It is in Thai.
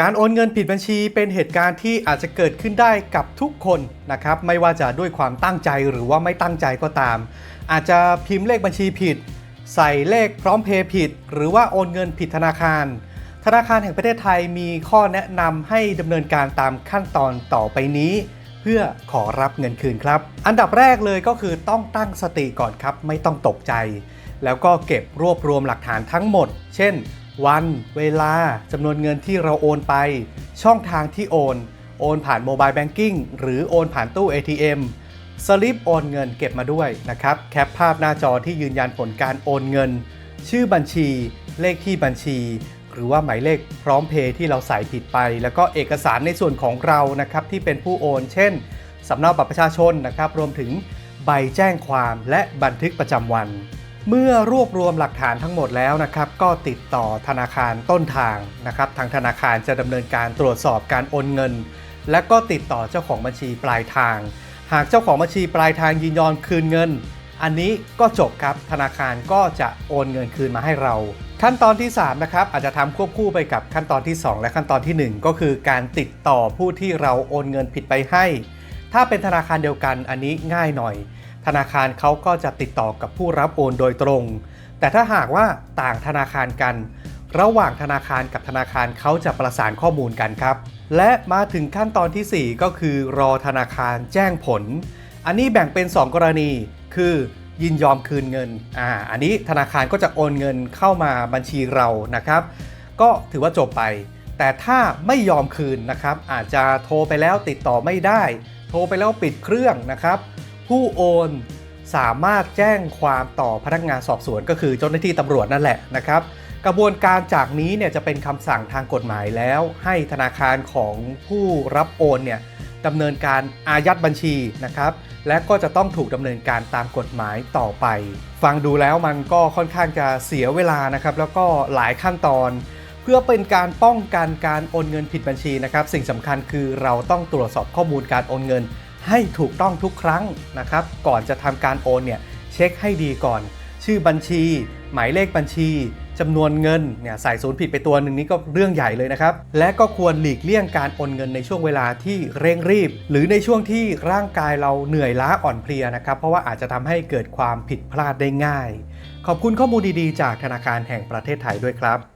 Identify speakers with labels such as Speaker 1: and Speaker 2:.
Speaker 1: การโอนเงินผิดบัญชีเป็นเหตุการณ์ที่อาจจะเกิดขึ้นได้กับทุกคนนะครับไม่ว่าจะด้วยความตั้งใจหรือว่าไม่ตั้งใจก็ตาม อาจจะพิมพ์เลขบัญชีผิด ใส่เลขพร้อมเพย์ผิด หรือว่าโอนเงินผิดธนาคาร ธนาคารแห่งประเทศไทยมีข้อแนะนำให้ดำเนินการตามขั้นตอนต่อไปนี้ เพื่อขอรับเงินคืนครับ อันดับแรกเลยก็คือต้องตั้งสติก่อนครับ ไม่ต้องตกใจ แล้วก็เก็บรวบรวมหลักฐานทั้งหมด เช่น วัน เวลาจำนวนเงินที่เราโอนไป ช่องทางที่โอน โอนผ่านโมบายแบงกิ้งหรือโอนผ่านตู้ ATM สลิปโอนเงินเก็บมาด้วยนะครับ แคปภาพหน้าจอที่ยืนยันผลการโอนเงิน ชื่อบัญชี เลขที่บัญชี หรือว่าหมายเลขพร้อมเพย์ที่เราใส่ผิดไป แล้วก็เอกสารในส่วนของเรานะครับที่เป็นผู้โอน เช่นสำเนาบัตรประชาชนนะครับ รวมถึงใบแจ้งความและบันทึกประจำวัน เมื่อรวบรวมหลักฐานทั้งหมดแล้วนะครับ ก็ติดต่อธนาคารต้นทางนะครับ ทางธนาคารจะดำเนินการตรวจสอบการโอนเงิน และก็ติดต่อเจ้าของบัญชีปลายทาง หากเจ้าของบัญชีปลายทางยินยอมคืนเงิน อันนี้ก็จบครับธนาคารก็จะโอนเงินคืนมาให้เรา ขั้นตอนที่3นะครับอาจจะทำควบคู่ไปกับขั้นตอนที่ 2 และขั้นตอนทีหนึ่1 ก็คือการติดต่อผู้ที่เราโอนเงินผิดไปให้ ถ้าเป็นธนาคารเดียวกันอันนี้ง่ายหน่อย ธนาคารเขาก็จะติดต่อกับผู้รับโอนโดยตรง แต่ถ้าหากว่าต่างธนาคารกัน ระหว่างธนาคารกับธนาคารเขาจะประสานข้อมูลกันครับ และมาถึงขั้นตอนทีสี่ 4 ก็คือรอธนาคารแจ้งผล อันนี้แบ่งเป็น 2 กรณี คือยินยอมคืนเงิน อ่า อันนี้ธนาคารก็จะโอนเงินเข้ามาบัญชีเรานะครับ ก็ถือว่าจบไป แต่ถ้าไม่ยอมคืนนะครับ อาจจะโทรไปแล้วติดต่อไม่ได้ โทรไปแล้วปิดเครื่องนะครับ ผู้โอนสามารถแจ้งความต่อพนักงานสอบสวนก็คือเจ้าหน้าที่ตำรวจนั่นแหละนะครับ กระบวนการจากนี้เนี่ยจะเป็นคำสั่งทางกฎหมายแล้ว ให้ธนาคารของผู้รับโอนเนี่ยดำเนินการอายัดบัญชีนะครับ และก็จะต้องถูกดำเนินการตามกฎหมายต่อไป ฟังดูแล้วมันก็ค่อนข้างจะเสียเวลานะครับ แล้วก็หลายขั้นตอน เพื่อเป็นการป้องกันการโอนเงินผิดบัญชีนะครับ สิ่งสำคัญคือเราต้องตรวจสอบข้อมูลการโอนเงิน ให้ถูกต้องทุกครั้งนะครับ ก่อนจะทำการโอนเนี่ยเช็คให้ดีก่อน ชื่อบัญชี หมายเลขบัญชีจำนวนเงินเนี่ยใส่ศูนย์ผิดไปตัวหนึ่งนี่ก็เรื่องใหญ่เลยนะครับ และก็ควรหลีกเลี่ยงการโอนเงินในช่วงเวลาที่เร่งรีบ หรือในช่วงที่ร่างกายเราเหนื่อยล้าอ่อนเพลียนะครับ เพราะว่าอาจจะทำให้เกิดความผิดพลาดได้ง่าย ขอบคุณข้อมูลดีๆ จากธนาคารแห่งประเทศไทยด้วยครับ